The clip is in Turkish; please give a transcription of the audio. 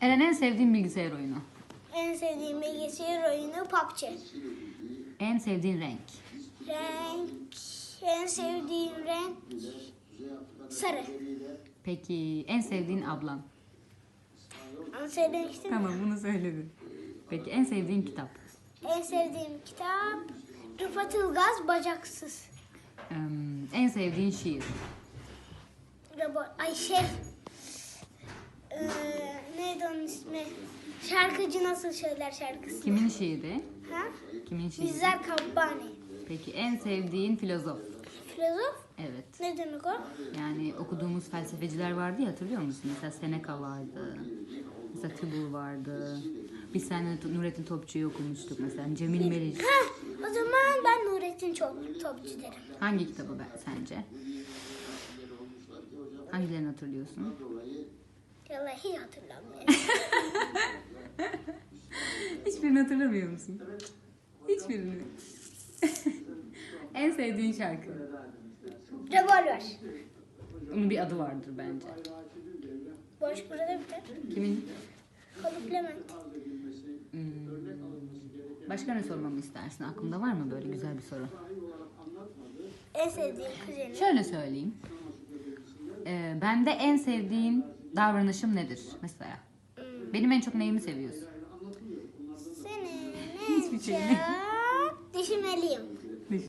Eren en sevdiğin bilgisayar oyunu. En sevdiğim bilgisayar oyunu PUBG. En sevdiğin renk. Renk, en sevdiğim renk sarı. Peki en sevdiğin ablan. Onu söylemiştim. Tamam bunu söyledin. Peki en sevdiğin kitap. En sevdiğim kitap Rıfat Ilgaz Bacaksız. Ee, en sevdiğin şiir. Robot, ay şey. Ee? Şarkıcı nasıl söyler şarkısını? Kimin şiiri? Ha? Kimin şiiri? Bizler Kabbani. Peki en sevdiğin filozof. Filozof? Evet. Ne demek o? Yani okuduğumuz felsefeciler vardı ya hatırlıyor musun? Mesela Seneca vardı. Mesela Tibur vardı. Biz seninle Nurettin Topçu'yu okumuştuk mesela. Cemil Meriç. Ha, o zaman ben Nurettin çok topçu derim. Hangi kitabı ben, sence? Hangilerini hatırlıyorsun? Vallahi hatırlamıyorum. Hiçbirini hatırlamıyor musun? Hiçbirini. en sevdiğin şarkı. Revolver. Onun bir adı vardır bence. Boş burada biter. Kimin? Haluk Levent. Hmm. Başka ne sormamı istersin? Aklında var mı böyle güzel bir soru? En sevdiğim kuzenim. Şöyle söyleyeyim. Ee, bende en sevdiğin davranışım nedir mesela? Benim en çok neyimi seviyorsun? Senin Hiçbir en şey çok düşünmeliyim.